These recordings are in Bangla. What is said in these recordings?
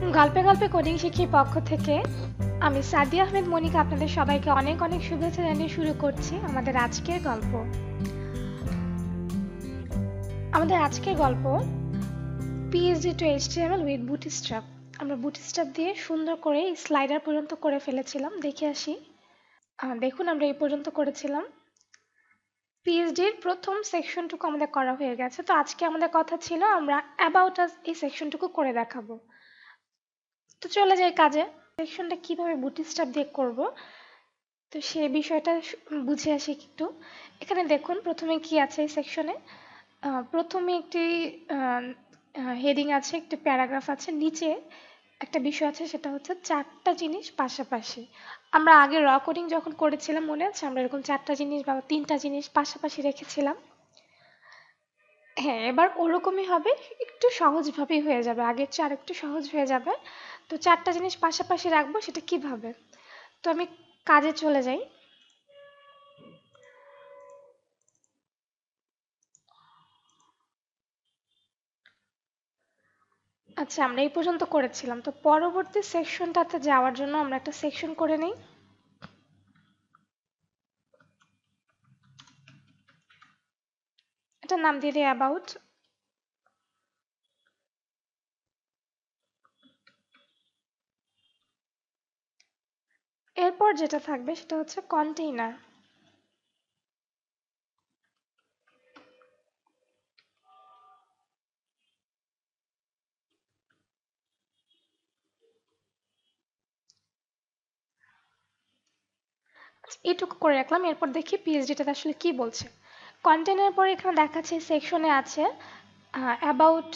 গল্পে গল্পে কোডিং শিখির পক্ষ থেকে আমি সাদিয়া আহমেদ মনিকা আপনাদের সবাইকে অনেক অনেক শুভেচ্ছা জানিয়ে শুরু করছি আমাদের আজকের গল্প। আমাদের আজকের গল্প PhD to HTML with boot Bootstrap আমরা বুট বুটস্ট্র্যাপ দিয়ে সুন্দর করে স্লাইডার পর্যন্ত করে ফেলেছিলাম, দেখে আসি। দেখুন আমরা এই পর্যন্ত করেছিলাম। পিএইচডির প্রথম সেকশনটুকু আমাদের করা হয়ে গেছে। তো আজকে আমাদের কথা ছিল আমরা অ্যাবাউট আস এই সেকশনটুকু করে দেখাবো। তো চলে যাই কাজে। সেকশনটা কীভাবে বুটস্ট্র্যাপ দিয়ে করব? তো সে বিষয়টা বুঝে আসি একটু। এখানে দেখুন, প্রথমে কি আছে এই সেকশনে প্রথমে একটি হেডিং আছে, একটি প্যারাগ্রাফ আছে। নিচে একটা বিষয় আছে, সেটা হচ্ছে চারটা জিনিস পাশাপাশি। আমরা আগে র কোডিং যখন করেছিলাম, মনে আছে? আমরা এরকম চারটা জিনিস বা তিনটা জিনিস পাশাপাশি রেখেছিলাম। হ্যাঁ এবার ওরকমই হবে, একটু সহজভাবেই হয়ে যাবে। আগের চেয়ে আরেকটু সহজ হয়ে যাবে। তো চারটা জিনিস পাশাপাশি রাখব, সেটা কীভাবে? তো আমি কাজে চলে যাই। আচ্ছা আমরা এই পর্যন্ত করেছিলাম। তো পরবর্তী সেকশনটাতে যাওয়ার জন্য আমরা একটা সেকশন করে নিই। এটার নাম দিয়ে দিই অ্যাবাউট। এরপর যেটা থাকবে সেটা হচ্ছে কন্টেইনার এটুকু করে রাখলাম, এরপর দেখি পিএইচডিটাতে আসলে কি বলছে। কন্টেন্টের পরে এখানে দেখাচ্ছে সেকশনে আছে অ্যাবাউট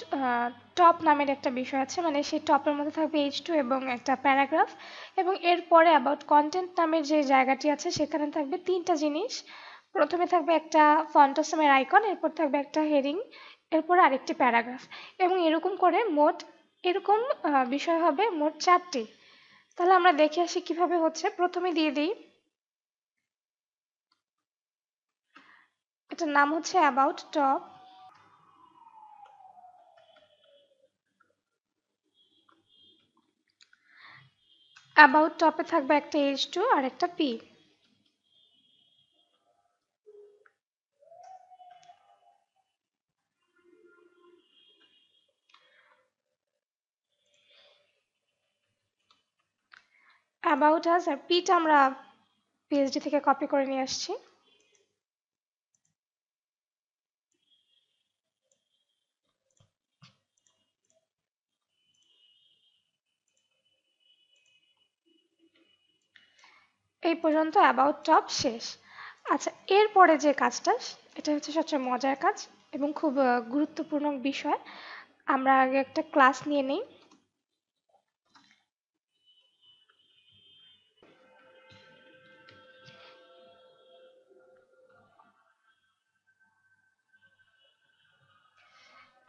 টপ নামের একটা বিষয় আছে মানে সেই টপের মধ্যে থাকবে এইচ টু এবং একটা প্যারাগ্রাফ এবং এরপরে অ্যাবাউট কন্টেন্ট নামের যে জায়গাটি আছে, সেখানে থাকবে তিনটা জিনিস। প্রথমে থাকবে একটা ফন্টসমের আইকন এরপর থাকবে একটা হেডিং এরপরে আরেকটি প্যারাগ্রাফ এবং এরকম করে মোট, এরকম বিষয় হবে মোট চারটি। তাহলে আমরা দেখে আসি কীভাবে হচ্ছে। প্রথমে দিয়ে দিই। এটার নাম হচ্ছে অ্যাবাউট টপ অ্যাবাউট টপে থাকবে একটা এইচ টু আর একটা পি অ্যাবাউট আস আর পিটা আমরা পিএইচডি থেকে কপি করে নিয়ে আসছি। এই পর্যন্ত অ্যাবাউট টপ শেষ। আচ্ছা এরপরে যে কাজটা, এটা হচ্ছে সবচেয়ে মজার কাজ এবং খুব গুরুত্বপূর্ণ বিষয়। আমরা আগে একটা ক্লাস নিয়ে নিই।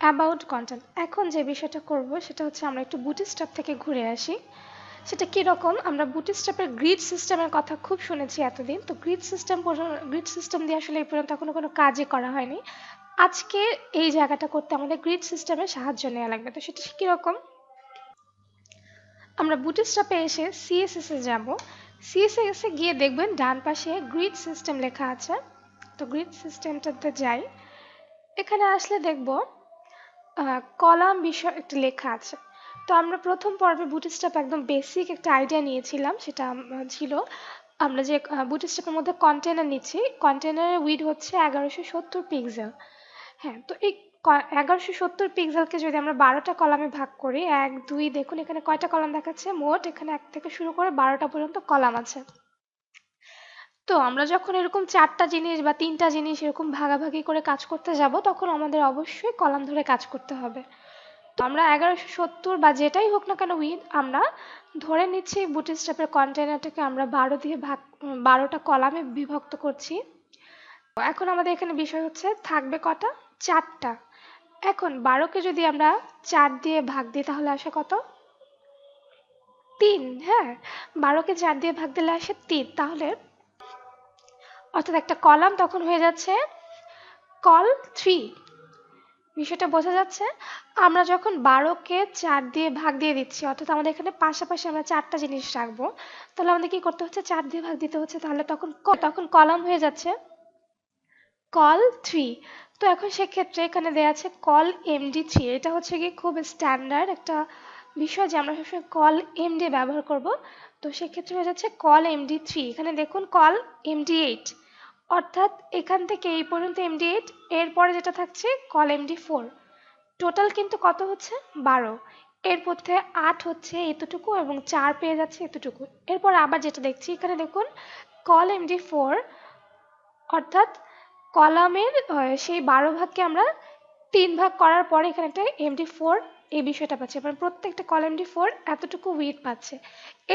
অ্যাবাউট কন্টেন্ট এখন যে বিষয়টা করব, সেটা হচ্ছে আমরা একটু বুটিস্ট্র্যাপ থেকে ঘুরে আসি। সেটা কীরকম আমরা বুটিস্ট্র্যাপের গ্রিড সিস্টেমের কথা খুব শুনেছি এতদিন। তো গ্রিড সিস্টেম গ্রিড সিস্টেম দিয়ে আসলে এই পর্যন্ত এখনও কোনো কাজই করা হয়নি। আজকে এই জায়গাটা করতে আমাদের গ্রিড সিস্টেমের সাহায্য নেওয়া লাগবে। তো সেটা কীরকম আমরা বুটিস্ট্র্যাপে এসে সিএসএস যাব। সিএসএস এ গিয়ে দেখবেন ডান পাশে গ্রিড সিস্টেম লেখা আছে। তো গ্রিড সিস্টেমটাতে যাই। এখানে আসলে দেখব কলাম বিষয় একটা লেখা আছে। তো আমরা প্রথম পর্বে বুটস্ট্র্যাপ একদম বেসিক একটা আইডিয়া নিয়েছিলাম, সেটা ছিল আমরা যে বুটস্ট্র্যাপের মধ্যে কন্টেনার নিচ্ছি কন্টেনারের উইড হচ্ছে এগারোশো সত্তর পিক্সেল হ্যাঁ তো এই এগারোশো সত্তর পিক্সেলকে যদি আমরা বারোটা কলামে ভাগ করি, এক, দুই, দেখুন এখানে কয়টা কলাম দেখাচ্ছে? মোট এখানে এক থেকে শুরু করে বারোটা পর্যন্ত কলাম আছে। তো আমরা যখন এরকম চারটা জিনিস বা তিনটা জিনিস এরকম ভাগাভাগি করে কাজ করতে যাব, তখন আমাদের অবশ্যই কলাম ধরে কাজ করতে হবে। তো আমরা এগারোশো সত্তর বা যেটাই হোক না কেন উইথ আমরা ধরে নিচ্ছি বুটস্ট্র্যাপের কন্টেনারটাকে আমরা বারো দিয়ে ভাগ বারোটা কলামে বিভক্ত করছি। এখন আমাদের এখানে বিষয় হচ্ছে, থাকবে কটা চারটা। এখন বারোকে যদি আমরা চার দিয়ে ভাগ দিই, তাহলে আসে কত? তিন হ্যাঁ? বারোকে চার দিয়ে ভাগ দিলে আসে তিন। তাহলে অর্থাৎ একটা কলাম তখন হয়ে যাচ্ছে কল থ্রি বিষয়টা বোঝা যাচ্ছে, আমরা যখন বারোকে চার দিয়ে ভাগ দিয়ে দিচ্ছি, অর্থাৎ আমাদের এখানে পাশাপাশি আমরা চারটা জিনিস রাখব, তাহলে আমাদের কি করতে হচ্ছে? চার দিয়ে ভাগ দিতে হচ্ছে, তাহলে তখন তখন কলাম হয়ে যাচ্ছে কল থ্রি। তো এখন সেক্ষেত্রে এখানে দেওয়া আছে কল এমডি থ্রি, এটা হচ্ছে কি খুব স্ট্যান্ডার্ড একটা বিষয় যে আমরা সবসময় কল এমডি ব্যবহার করব। তো সেক্ষেত্রে হয়ে যাচ্ছে কল এমডি থ্রি, এখানে দেখুন কল এমডি এইট। অর্থাৎ এখান থেকে এই পর্যন্ত এমডি এইট এরপরে যেটা থাকছে কল এমডি ফোর টোটাল কিন্তু কত হচ্ছে? বারো। এর মধ্যে আট হচ্ছে এতটুকু এবং চার পেয়ে যাচ্ছে এতটুকু। এরপর আবার যেটা দেখছি, এখানে দেখুন কল এমডি ফোর অর্থাৎ কলামের সেই বারো ভাগকে আমরা তিন ভাগ করার পরে এখানে একটা এমডি ফোর এই বিষয়টা পাচ্ছে। মানে প্রত্যেকটা কলাম ডি ফোর এতটুকু উইথ পাচ্ছে।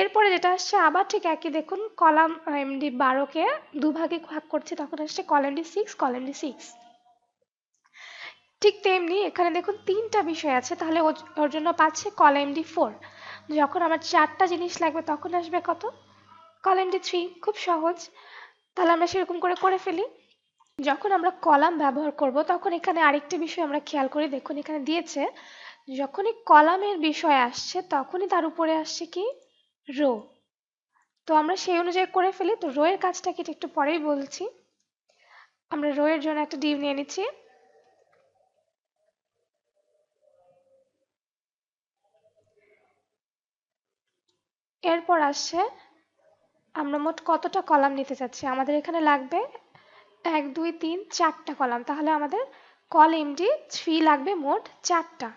এরপরে যেটা আসছে, আবার ঠিক একই দেখুন কলাম এমডি বারোকে দুভাগে ভাগ করছে, তখন আসছে column D six column D six ঠিক তেমনি এখানে দেখুন, তিনটা বিষয় আছে, তাহলে ওর জন্য পাচ্ছে কলাম ডি ফোর যখন আমার চারটা জিনিস লাগবে, তখন আসবে কত? কলাম ডি থ্রি খুব সহজ। তাহলে আমরা সেরকম করে করে ফেলি। যখন আমরা কলাম ব্যবহার করব, তখন এখানে আরেকটি বিষয় আমরা খেয়াল করি। দেখুন, এখানে দিয়েছে যখনই কলামের বিষয় আসছে, তখনই তার উপরে আসছে কি? রো। তো আমরা সেই অনুযায়ী করে ফেলি। তো রো এর কাজটা কি? একটু পরেই বলছি। আমরা রো এর জন্য একটা ডিভ নিয়ে নিচ্ছি। এরপর আসছে, আমরা মোট কতটা কলাম নিতে চাচ্ছি? আমাদের এখানে লাগবে এক, দুই, তিন, চারটা কলাম। তাহলে আমাদের কল এমডি থ্রি লাগবে মোট চারটা।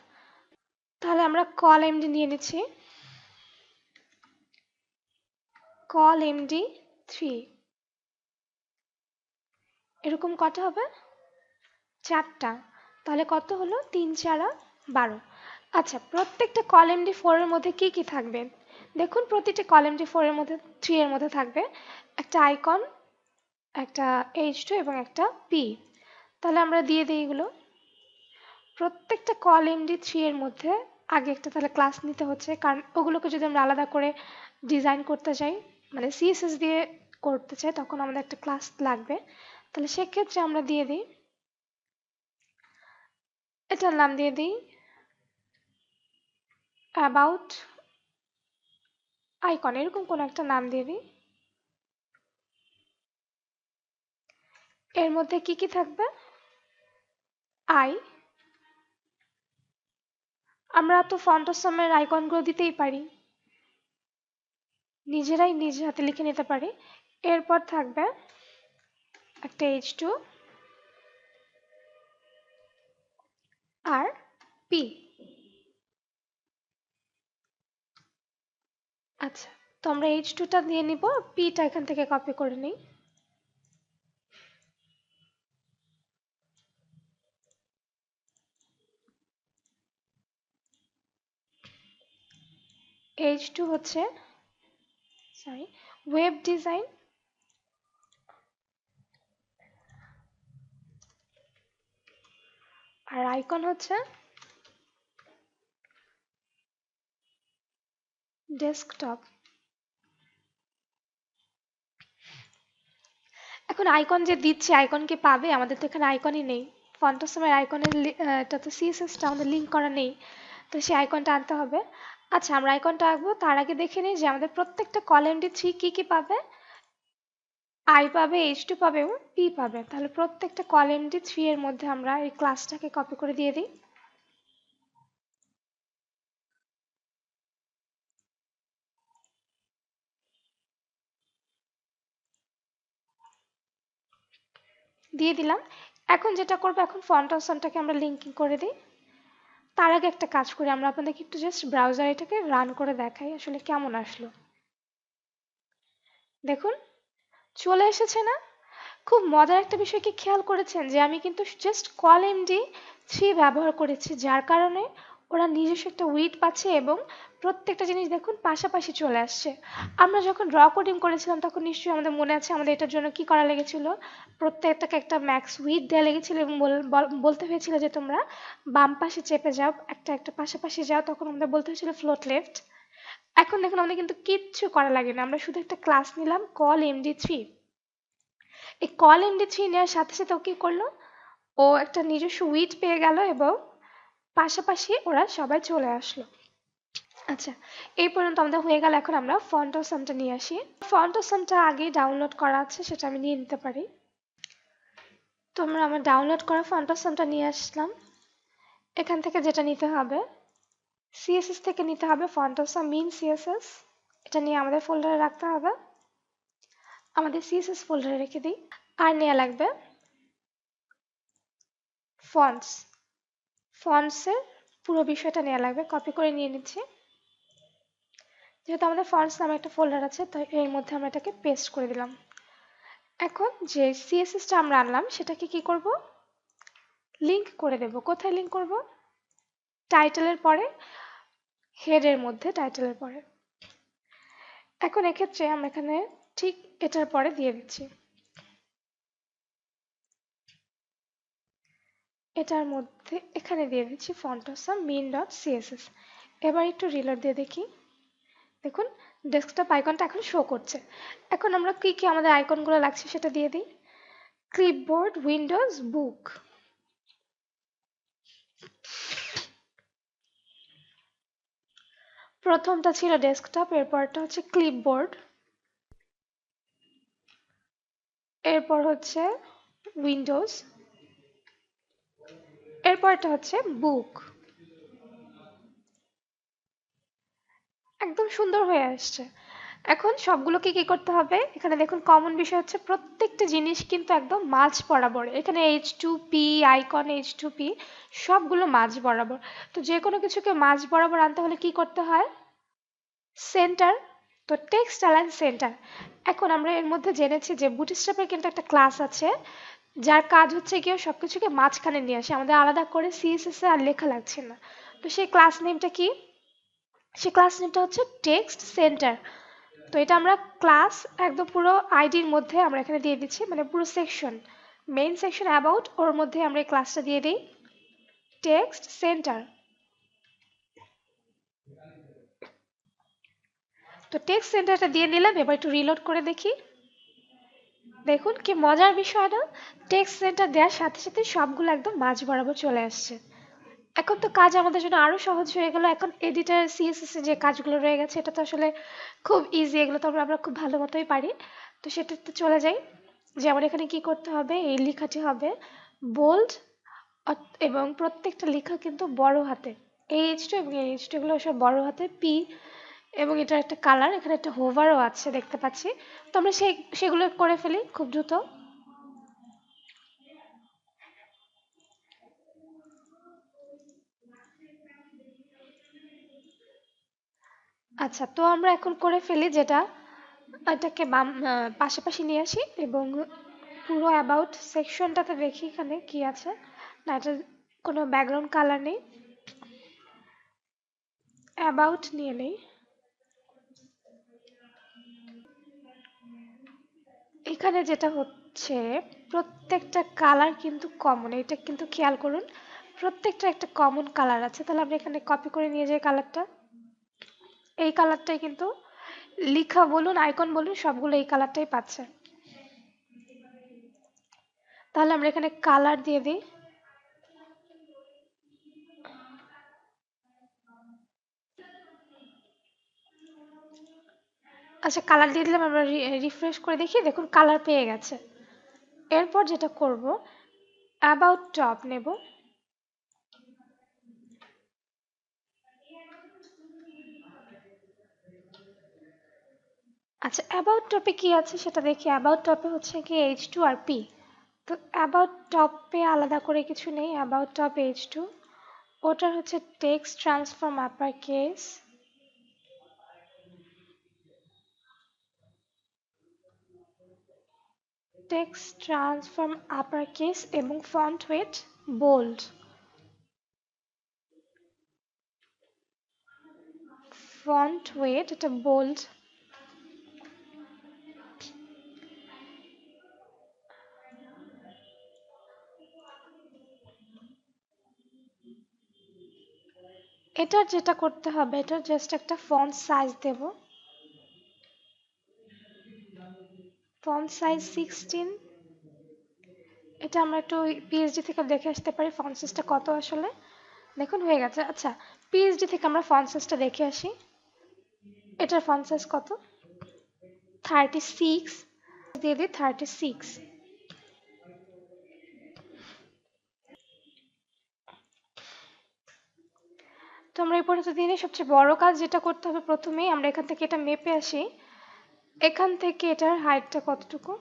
তাহলে আমরা কল এমডি নিয়ে নিচ্ছি। কল এমডি থ্রি এরকম কটা হবে? চারটা। তাহলে কত হলো? তিন, চারা বারো। আচ্ছা প্রত্যেকটা কল এমডি ফোরের মধ্যে কি কি থাকবে? দেখুন, প্রতিটা কল এমডি ফোরের মধ্যে থ্রি এর মধ্যে থাকবে। একটা আইকন একটা এইচ টু এবং একটা পি তাহলে আমরা দিয়ে দিই এগুলো। প্রত্যেকটা কল এমডি থ্রি এর মধ্যে আগে একটা তাহলে ক্লাস নিতে হচ্ছে। কারণ ওগুলোকে যদি আমরা আলাদা করে ডিজাইন করতে চাই মানে সিএসএস দিয়ে করতে চাই, তখন আমাদের একটা ক্লাস লাগবে। তাহলে সেক্ষেত্রে আমরা দিয়ে দিই, এটার নাম দিয়ে দিই অ্যাবাউট আইকন এরকম কোনো একটা নাম দিয়ে দিই। এর মধ্যে কি কি থাকবে? আই আমরা তো ফন্টসমের আইকনগুলো দিতেই পারি। নিজেরাই নিজে হাতে লিখে নিতে পারি। এরপর থাকবে একটা এইচ টু আর পি আচ্ছা তো আমরা এইচ টুটা দিয়ে নিব। পিটা এখান থেকে কপি করে নিই। এইচ টু হচ্ছে সরি ওয়েব ডিজাইন আর আইকন হচ্ছে ডেস্কটপ এখন আইকন যে দিচ্ছে আইকন কি পাবে? আমাদের তো এখানে আইকনই নেই। ফন্টোসমের আইকনের এটা তো সিএসএসটা আমাদের লিঙ্ক করা নেই। তো সেই আইকনটা আনতে হবে। আচ্ছা আমরা আইকনটা আঁকবো। তার আগে দেখে নিই যে আমাদের প্রত্যেকটা কলেমটি থ্রি কী কী পাবে? আই পাবে এইচ টু পাবে এবং পি পাবে। তাহলে প্রত্যেকটা কলেমটি থ্রি এর মধ্যে আমরা এই ক্লাসটাকে কপি করে দিয়ে দিই। দিয়ে দিলাম। এখন যেটা করব, এখন ফন্ট অপশনটাকে আমরা লিঙ্কিং করে দিই। তার আগে একটা কাজ করি, আমরা আপনাদেরকে একটু জাস্ট ব্রাউজার এটাকে রান করে দেখাই আসলে কেমন আসলো। দেখুন, চলে এসেছে না? খুব মজার একটা বিষয় কি খেয়াল করেছেন যে আমি কিন্তু জাস্ট কল এমডি থ্রি ব্যবহার করেছি, যার কারণে ওরা নিজস্ব একটা উইট পাচ্ছে এবং প্রত্যেকটা জিনিস দেখুন পাশাপাশি চলে আসছে। আমরা যখন ড্র কোডিং করেছিলাম তখন নিশ্চয়ই আমাদের মনে আছে আমাদের এটার জন্য কি করা লেগেছিল? প্রত্যেকটাকে একটা ম্যাক্স উইথ দেওয়া লেগেছিল এবং বলতে হয়েছিল যে তোমরা বাম পাশে চেপে যাও একটা একটা পাশাপাশি যাও তখন আমাদের বলতে হয়েছিল ফ্লোট লেফট এখন দেখুন আমাদের কিন্তু কিচ্ছু করা লাগে না আমরা শুধু একটা ক্লাস নিলাম কল এমডি থ্রি এই কল এমডি থ্রি নেওয়ার সাথে সাথে ও কি করল? ও একটা নিজস্ব উইট পেয়ে গেল এবং পাশাপাশি ওরা সবাই চলে আসলো। আচ্ছা এই পর্যন্ত আমাদের হয়ে গেল। এখন আমরা ফন্ট নিয়ে আসি। ফন্ট অসামটা আগে ডাউনলোড করা আছে, সেটা আমি নিয়ে নিতে পারি। তো আমরা আমার ডাউনলোড করা ফন্ট অসামটা নিয়ে আসলাম। এখান থেকে যেটা নিতে হবে সিএসএস থেকে নিতে হবে ফন্ট অসাম মিন সিএসএস এটা নিয়ে আমাদের ফোল্ডারে রাখতে হবে। আমাদের সিএসএস ফোল্ডারে রেখে দিই। আর নেওয়া লাগবে ফন্টস ফন্টসের পুরো বিষয়টা নেওয়া লাগবে কপি করে নিয়ে নিচ্ছি। যেহেতু আমাদের ফন্টস নামে একটা ফোল্ডার আছে, তো এর মধ্যে আমরা এটাকে পেস্ট করে দিলাম। এখন যে সিএসএসটা আমরা আনলাম, সেটাকে কি করব? লিংক করে দেব। কোথায় লিংক করব? টাইটেলের পরে হেডের মধ্যে টাইটেলের পরে। এখন এক্ষেত্রে আমরা এখানে ঠিক এটার পরে দিয়ে দিচ্ছি। এটার মধ্যে এখানে দিয়ে দিচ্ছি ফন্টসা মিন ডট সিএসএস এবার একটু রিলোড দিয়ে দেখি। দেখুন ডেস্কটপ আইকনটা এখন শো করছে। এখন আমরা কি কি আমাদের আইকনগুলো লাগছে সেটা দিয়ে দিই। ক্লিপবোর্ড উইন্ডোজ বুক প্রথমটা ছিল ডেস্কটপ এরপরটা হচ্ছে ক্লিপবোর্ড এরপর হচ্ছে উইন্ডোজ এরপরটা হচ্ছে বুক। একদম সুন্দর হয়ে আসছে। এখন সবগুলোকে কি করতে হবে? এখানে দেখুন কমন বিষয় হচ্ছে প্রত্যেকটা জিনিস কিন্তু একদম মাঝ বরাবর। এখানে H two P icon H two P সবগুলো মাঝ বরাবর। তো যে কোনো কিছুকে মাঝ বরাবর আনতে হলে কি করতে হয়? সেন্টার তো টেক্সট অ্যালাইন সেন্টার এখন আমরা এর মধ্যে জেনেছি যে বুটস্ট্র্যাপের কিন্তু একটা ক্লাস আছে। যার কাজ হচ্ছে গিয়ে সব কিছুকে মাঝখানে নিয়ে আসে। আমাদের আলাদা করে সিএসএস আর লেখা লাগছে না। তো সেই ক্লাস নেমটা কি? সেই ক্লাস নেমটা হচ্ছে টেক্সট সেন্টার তো এটা আমরা ক্লাস একদম পুরো আইডির মধ্যে আমরা এখানে দিয়ে দিচ্ছি মানে পুরো সেকশন মেইন সেকশন অ্যাবাউট ওর মধ্যে আমরা এই ক্লাসটা দিয়ে দিই। টেক্সট সেন্টার তো টেক্সট সেন্টারটা দিয়ে নিলাম, এবার একটু রিলোড করে দেখি। দেখুন কি মজার বিষয় না টেক্সট সেন্টার দেওয়ার সাথে সাথে সবগুলো একদম মাঝ বরাবর চলে আসছে। এখন তো কাজ আমাদের জন্য আরও সহজ হয়ে গেল, এখন এডিটার সিএসএস যে কাজগুলো রয়ে গেছে, এটা তো আসলে খুব ইজি এগুলো তো আমরা খুব ভালো মতোই পারি। তো সেটাতে চলে যাই। যেমন এখানে কি করতে হবে, এই লেখাটি হবে বোল্ড এবং প্রত্যেকটা লেখা কিন্তু বড় হাতে এইচ টু এবং এইচ টু এগুলো সব বড় হাতে পি এবং এটার একটা কালার এখানে একটা হোভারও আছে দেখতে পাচ্ছি। তো আমরা সেই, সেগুলো করে ফেলি খুব দ্রুত। আচ্ছা তো আমরা এখন করে ফেলি যেটা, এটাকে বাম পাশাপাশি নিয়ে আসি এবং পুরো অ্যাবাউট সেকশনটাতে দেখি এখানে কি আছে। না, এটা কোনো ব্যাকগ্রাউন্ড কালার নেই। অ্যাবাউট নিয়ে নেই। এখানে যেটা হচ্ছে, প্রত্যেকটা কালার কিন্তু কমন এটা কিন্তু খেয়াল করুন, প্রত্যেকটা একটা কমন কালার আছে। তাহলে আমরা এখানে কপি করে নিয়ে যাই কালারটা এই কালারটাই কিন্তু লিখা বলুন আইকন বলুন, সবগুলো এই কালারটাই পাচ্ছে। তাহলে আমরা এখানে কালার দিয়ে দিই। আচ্ছা কালার দিয়ে দিলাম আমরা রিফ্রেশ করে দেখি, দেখুন কালার পেয়ে গেছে। এরপর যেটা করব অ্যাবাউট টপ নেব। আচ্ছা অ্যাবাউট টপে কি আছে সেটা দেখি। অ্যাবাউট টপে হচ্ছে কি এইচ টু আর পি তো অ্যাবাউট টপে আলাদা করে কিছু নেই অ্যাবাউট টপ এইচ টু ওটার হচ্ছে text transform upper case transform upper case এবং font weight bold font weight এটা বোল্ড এটার যেটা করতে হবে, এটা জাস্ট একটা ফন্ট সাইজ দেব। Font size sixteen. এটা আমরা একটু পিএইচডি থেকে দেখে আসতে পারি ফন্ট সাইজটা কত আসলে। দেখুন, হয়ে গেছে। আচ্ছা পিএইচডি থেকে আমরা ফন্ট সাইজটা দেখে আসি। এটার ফন্ট সাইজ কত? থার্টি সিক্স দিয়ে দিই থার্টি সিক্স তো আমরা এই পর্যন্ত দিনে সবচেয়ে বড় কাজ যেটা করতে হবে প্রথমেই, আমরা এখান থেকে এটা মেপে আসি। এখান থেকে এটার হাইটটা কতটুকু?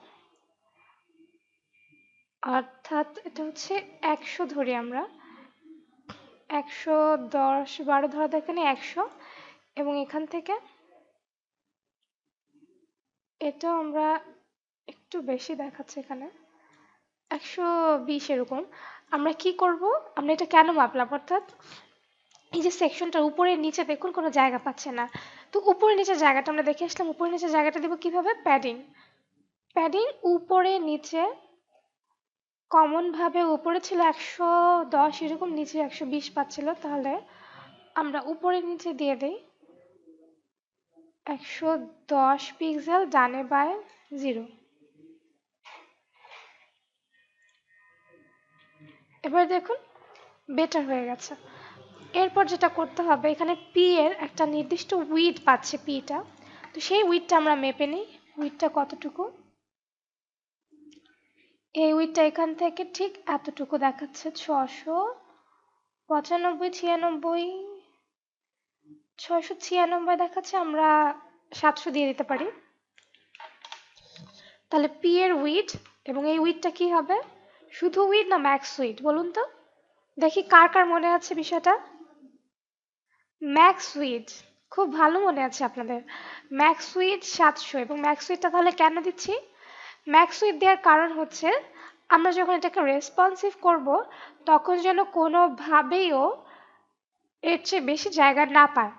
অর্থাৎ এটা হচ্ছে একশো ধরি আমরা। একশো দশ, বারো ধরা দেখেন একশো। এবং এখান থেকে এটা আমরা একটু বেশি দেখাচ্ছে এখানে। একশো বিশ এরকম। আমরা কি করব? আমরা এটা কেন মাপলাম? অর্থাৎ এই যে সেকশনটার উপরে নিচে দেখুন কোনো জায়গা পাচ্ছে না। তো উপরে নিচে জায়গাটা আমরা দেখে আসলাম, উপরে নিচে জায়গাটা দেবো কীভাবে? প্যাডিং প্যাডিং উপরে নিচে কমন ভাবে উপরে ছিল একশো দশ, এরকম নিচে একশো বিশ পাচ্ছিল। তাহলে আমরা উপরে নিচে দিয়ে দিই একশো দশ পিক্সেল ডানে বাই জিরো। এবার দেখুন বেটার হয়ে গেছে। এরপর যেটা করতে হবে, এখানে পি এর একটা নির্দিষ্ট উইড পাচ্ছে পিটা তো সেই উইডটা আমরা মেপে নিই। উইডটা কতটুকু? এই উইডটা এখান থেকে ঠিক এতটুকু দেখাচ্ছে ছশো পঁচানব্বই, ছিয়ানব্বই, ছয়শো ছিয়ানব্বই দেখাচ্ছে, আমরা সাতশো দিয়ে দিতে পারি। তাহলে পি এর উইড এবং এই উইডটা কি হবে? শুধু উইড না ম্যাক্স উইড বলুন তো। দেখি কার কার মনে আছে বিষয়টা। ম্যাক্স উইড খুব ভালো মনে আছে আপনাদের। ম্যাক্স উইড সাতশো এবং ম্যাক্স উইডটা তাহলে কেন দিচ্ছি? ম্যাক্স উইড দেওয়ার কারণ হচ্ছে, আমরা যখন এটাকে রেসপন্সিভ করব, তখন যেন কোনোভাবেইও এর চেয়ে বেশি জায়গা না পায়।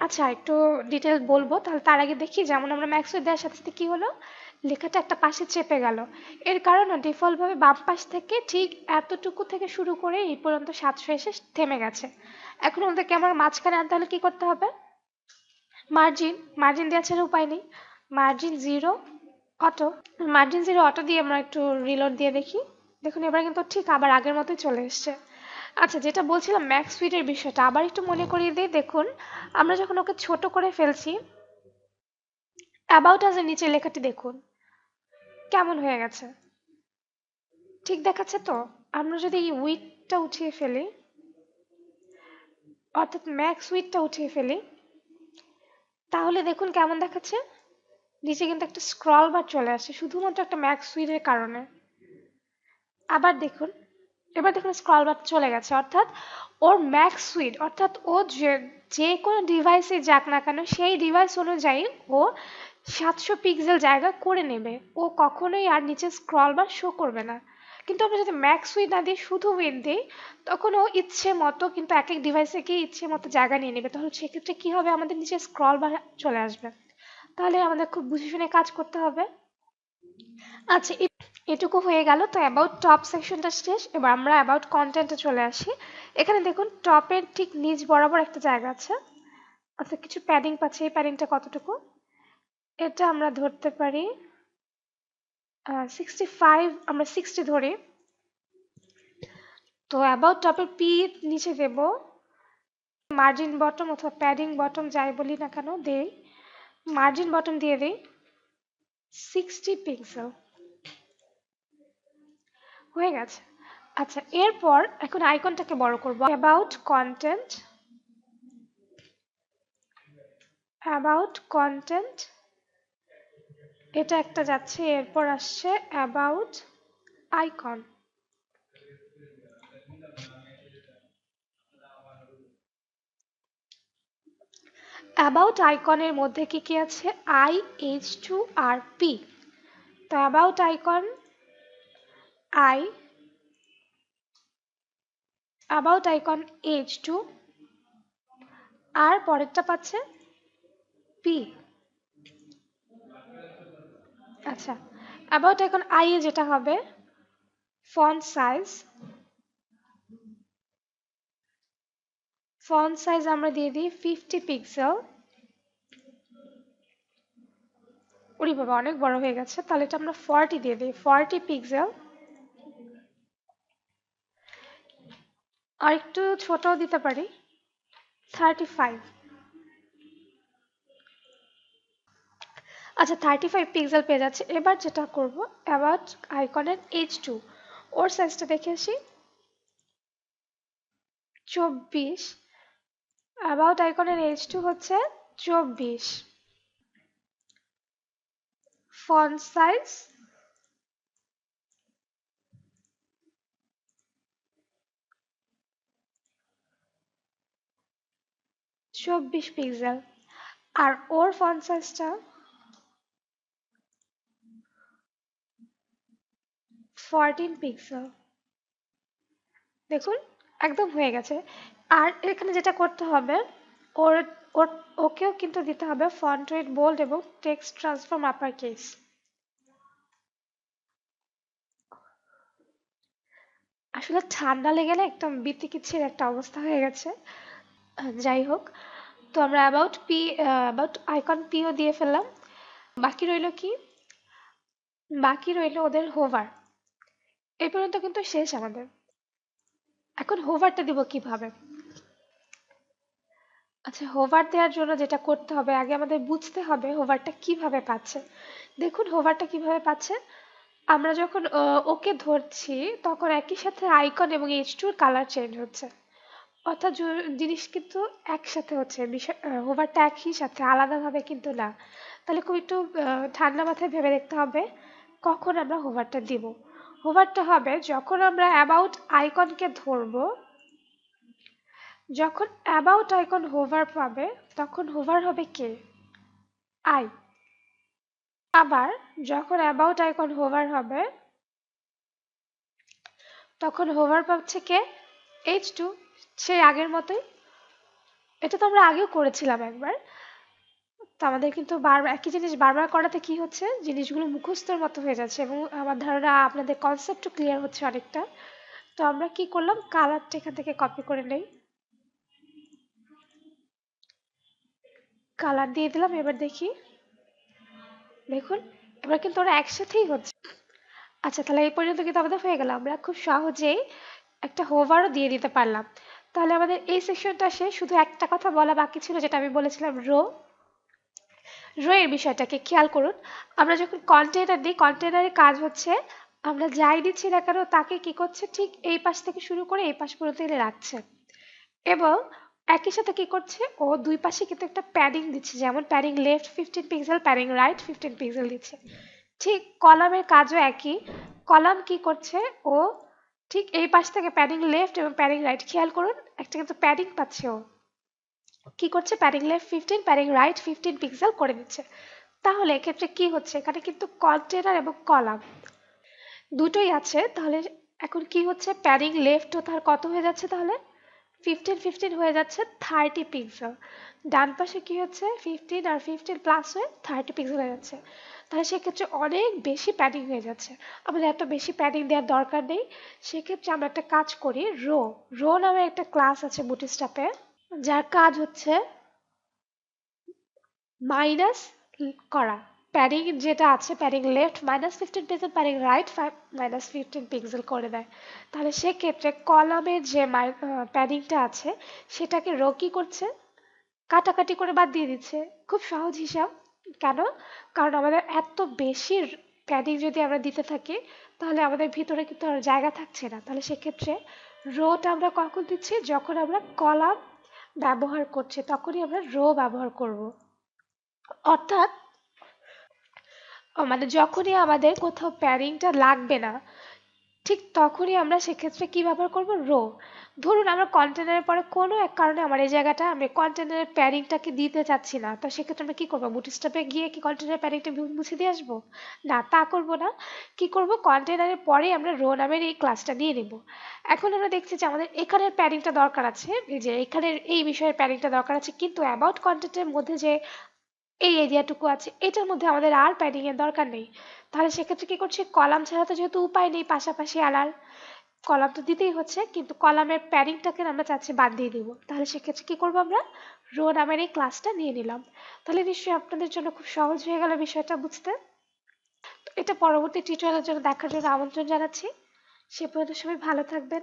আচ্ছা একটু ডিটেল বলব, তাহলে তার আগে দেখি, যেমন আমরা ম্যাক্স উইড দেওয়ার সাথে সাথে কী হলো? লেখাটা একটা পাশে চেপে গেল। এর কারণ ডিফল্টভাবে বাম পাশ থেকে ঠিক এতটুকু থেকে শুরু করে এই পর্যন্ত সাতশো এসে থেমে গেছে। এখন আমাদেরকে আমার মাঝখানে আনতে হলে কী করতে হবে? মার্জিন মার্জিন দেওয়া ছাড়া উপায় নেই। Margin zero auto margin zero auto দিয়ে আমরা একটু রিলোড দিয়ে দেখি। দেখুন, এবার কিন্তু ঠিক আবার আগের মতোই চলে এসছে। আচ্ছা যেটা বলছিলাম ম্যাক্স সুইটের বিষয়টা, আবার একটু মনে করিয়ে দিই। দেখুন, আমরা যখন ওকে ছোট করে ফেলছি অ্যাবাউট আজের নিচে লেখাটি দেখুন। কেমন হয়ে গেছে? ঠিক দেখাচ্ছে তো? আমরা যদি এই উইটটা উঠিয়ে ফেলি, অর্থাৎ ম্যাক্স উইটটা উঠিয়ে ফেলি, তাহলে দেখুন কেমন দেখাচ্ছে? নিচে কিন্তু একটা স্ক্রল বার চলে আসে, শুধুমাত্র একটা ম্যাক্স উইডের কারণে। আবার দেখুন, এবার দেখুন স্ক্রল বার চলে গেছে, অর্থাৎ ওর ম্যাক্স সুইড অর্থাৎ ও যে যে কোনো ডিভাইসে যাক না কেন, সেই ডিভাইস অনুযায়ী ও সাতশো পিক্সেল জায়গা করে নেবে। ও কখনোই আর নিচে স্ক্রল বা শো করবে না। কিন্তু আমরা যদি ম্যাক্স উইড না দিই, শুধু উইড দিই, তখন ও ইচ্ছে মতো কিন্তু এক এক ডিভাইসে গিয়ে ইচ্ছে মতো জায়গা নিয়ে নেবে। তাহলে সেক্ষেত্রে কী হবে? আমাদের নিচে স্ক্রল বার চলে আসবে। তাহলে আমাদের খুব বুঝে শুনে কাজ করতে হবে। আচ্ছা এটুকু হয়ে গেল। তো অ্যাবাউট টপ সেকশনটা শেষ। এবার আমরা অ্যাবাউট কন্টেন্টে চলে আসি। এখানে দেখুন টপের ঠিক নিচ বরাবর একটা জায়গা আছে। আচ্ছা কিছু প্যাডিং পাচ্ছে। এই প্যাডিংটা কতটুকু? এটা আমরা ধরতে পারি সিক্সটি ফাইভ আমরা সিক্সটি ধরি। তো অ্যাবাউট টপের পি নিচে দেব। মার্জিন বটম অথবা প্যাডিং বটম যাই বলি না কেন, দেই। মার্জিন বটম দিয়ে দিই। সিক্সটি পিক্সেল হয়ে গেছে। আচ্ছা এরপর এখন আইকনটাকে বড় করব। অ্যাবাউট কন্টেন্ট অ্যাবাউট কন্টেন্ট এটা একটা যাচ্ছে, এরপর আসছে অ্যাবাউট আইকন অ্যাবাউট আইকনের মধ্যে কি কি আছে? আই এইচ টু আর পি তো about icon I about icon H two আর পরেরটা পাচ্ছে পি আচ্ছা অ্যাবাউট এখন আই এ যেটা হবে ফন্ট সাইজ ফন্ট সাইজ আমরা দিয়ে দিই ফিফটি পিক্সেল উড়ি বাবা, অনেক বড় হয়ে গেছে, তাহলে এটা আমরা ফর্টি দিয়ে দিই ফর্টি পিক্সেল আর একটু ছোটও দিতে পারি থার্টি ফাইভ আচ্ছা থার্টি ফাইভ পিক্সেল পেয়ে যাচ্ছে। এবার যেটা করব অ্যাবাউট আইকনের এইচ টু ওর সাইজটা দেখে আসি। চব্বিশ। অ্যাবাউট আইকনের এইচ টু হচ্ছে চব্বিশ। ফন সাইজ চব্বিশ পিক্সেল আর ওর ফন সাইজটা ফরটিন পিক্সেল দেখুন, একদম হয়ে গেছে। আর এখানে যেটা করতে হবে, ওর ওকেও কিন্তু দিতে হবে ফন্ট ওয়েট বোল্ড এবং টেক্সট ট্রান্সফর্ম আপার কেস আসলে ঠান্ডা লেগে না একদম বিতিকিচ্ছির একটা অবস্থা হয়ে গেছে। যাই হোক, তো আমরা অ্যাবাউট পি অ্যাবাউট আইকন পিও দিয়ে ফেললাম। বাকি রইল কি? বাকি রইল ওদের হোভার এই পর্যন্ত কিন্তু শেষ আমাদের। এখন হোভারটা দিব কীভাবে? আচ্ছা হোভার দেওয়ার জন্য যেটা করতে হবে, আগে আমাদের বুঝতে হবে হোভারটা কীভাবে পাচ্ছে। দেখুন হোভারটা কীভাবে পাচ্ছে। আমরা যখন ওকে ধরছি, তখন একই সাথে আইকন এবং এইচ টুর কালার চেঞ্জ হচ্ছে। অর্থাৎ জিনিস কিন্তু একসাথে হচ্ছে বিষয় হোভারটা একই সাথে, আলাদাভাবে কিন্তু না। তাহলে খুব একটু ঠান্ডা মাথায় ভেবে দেখতে হবে, কখন আমরা হোভারটা দিব। হোভারটা হবে, যখন আমরা অ্যাবাউট আইকনকে ধরব, যখন অ্যাবাউট আইকন হোভার পাবে, তখন হোভার হবে কে? আই আবার যখন অ্যাবাউট আইকন হোভার হবে, তখন হোভার পাচ্ছে কে? এইচ টু সেই আগের মতোই। এটা তো আমরা আগেও করেছিলাম একবার। তো আমাদের কিন্তু বারবার একই জিনিস বারবার করাতে কি হচ্ছে? জিনিসগুলো মুখস্থের মতো হয়ে যাচ্ছে এবং আমার ধারণা আপনাদের কনসেপ্টও ক্লিয়ার হচ্ছে অনেকটা। তো আমরা কি করলাম? কালারটা এখান থেকে কপি করে নেই। কালার দিয়ে দিলাম, এবার দেখি। দেখুন, এবার কিন্তু ওরা একসাথেই হচ্ছে। আচ্ছা তাহলে এই পর্যন্ত কিন্তু আমাদের হয়ে গেল। আমরা খুব সহজেই একটা হোভারও দিয়ে দিতে পারলাম। তাহলে আমাদের এই সেকশনটা শেষ। শুধু একটা কথা বলা বাকি ছিল, যেটা আমি বলেছিলাম রো রো এর বিষয়টাকে খেয়াল করুন। আমরা যখন কন্টেনার দিই কন্টেনারের কাজ হচ্ছে আমরা যাই দিচ্ছি না কেন তাকে কি করছে? ঠিক এই পাশ থেকে শুরু করে এই পাশ পর্যন্ত এনে রাখছে। এবং একই সাথে কি করছে? ও দুই পাশে কিন্তু একটা প্যাডিং দিচ্ছে, যেমন padding left fifteen pixel padding right fifteen pixel দিচ্ছে। ঠিক কলামের কাজও একই। কলাম কি করছে? ও ঠিক এই পাশ থেকে প্যাডিং লেফট এবং প্যাডিং রাইট খেয়াল করুন, একটা কিন্তু প্যাডিং পাচ্ছে ও। কি করছে? Padding left fifteen padding right fifteen pixel করে দিচ্ছে। তাহলে এক্ষেত্রে কি হচ্ছে? এখানে কিন্তু কন্টেনার এবং কলাম দুটোই আছে। তাহলে এখন কি হচ্ছে? প্যাডিং লেফটও তার কত হয়ে যাচ্ছে তাহলে? ফিফটিন ফিফটিন হয়ে যাচ্ছে থার্টি পিক্সেল ডান পাশে কি হচ্ছে? ফিফটিন আর ফিফটিন প্লাস হয়ে থার্টি পিক্সেল হয়ে যাচ্ছে। তাহলে সেক্ষেত্রে অনেক বেশি প্যাডিং হয়ে যাচ্ছে। আমাদের এত বেশি প্যাডিং দেওয়ার দরকার নেই। সেক্ষেত্রে আমরা একটা কাজ করি রো রো নামে একটা ক্লাস আছে বুটিস্টাপে যার কাজ হচ্ছে মাইনাস করা। প্যাডিং যেটা আছে padding left minus fifteen pixel padding right minus fifteen pixel করে দেয়। তাহলে সেক্ষেত্রে কলামের যে প্যাডিংটা আছে, সেটাকে রো কি করছে? কাটাকাটি করে বাদ দিয়ে দিচ্ছে। খুব সহজ হিসাব। কেন? কারণ আমাদের এত বেশি প্যাডিং যদি আমরা দিতে থাকি, তাহলে আমাদের ভিতরে কিন্তু আর জায়গা থাকছে না। তাহলে সেক্ষেত্রে রোটা আমরা কখন দিচ্ছি? যখন আমরা কলাম ব্যবহার করছে, তখনই আমরা রো ব্যবহার করব। অর্থাৎ মানে যখনই আমাদের কোথাও প্যারিংটা লাগবে না ঠিক তখনই আমরা সেক্ষেত্রে কি ব্যবহার করব? রো। ধরুন আমরা কন্টেনারের পরে কোনো এক কারণে আমার এই জায়গাটা, আমি কন্টেনারের প্যারিংটাকে দিতে চাচ্ছি না, তো সেক্ষেত্রে আমরা কী করব? বুটিস্টাপে গিয়ে কি কন্টেনারের প্যারিংটা মুছে দিয়ে আসব? না, তা করব না। কি করব? কন্টেনারের পরে আমরা রো নামের এই ক্লাসটা নিয়ে নিব। এখন আমরা দেখছি যে আমাদের এখানের প্যারিংটা দরকার আছে যে এখানের এই বিষয়ের প্যারিংটা দরকার আছে, কিন্তু অ্যাবাউট কন্টেন্টের মধ্যে যে এই এরিয়াটুকু আছে, এটার মধ্যে আমাদের আর প্যাডিং এর দরকার নেই। তাহলে সেক্ষেত্রে কি করছি? কলাম ছাড়া তো যেহেতু উপায় নেই পাশাপাশি আলার কলাম তো দিতেই হচ্ছে, কিন্তু কলামের প্যারিংটাকে আমরা চাচ্ছি বাদ দিয়ে দিব। তাহলে সেক্ষেত্রে কি করব আমরা? রো নামের এই ক্লাসটা নিয়ে নিলাম। তাহলে নিশ্চয়ই আপনাদের জন্য খুব সহজ হয়ে গেল বিষয়টা বুঝতে। এটা পরবর্তী টিউটোরিয়ালের জন্য দেখার জন্য আমন্ত্রণ জানাচ্ছি। সে পর্যন্ত সবাই ভালো থাকবেন।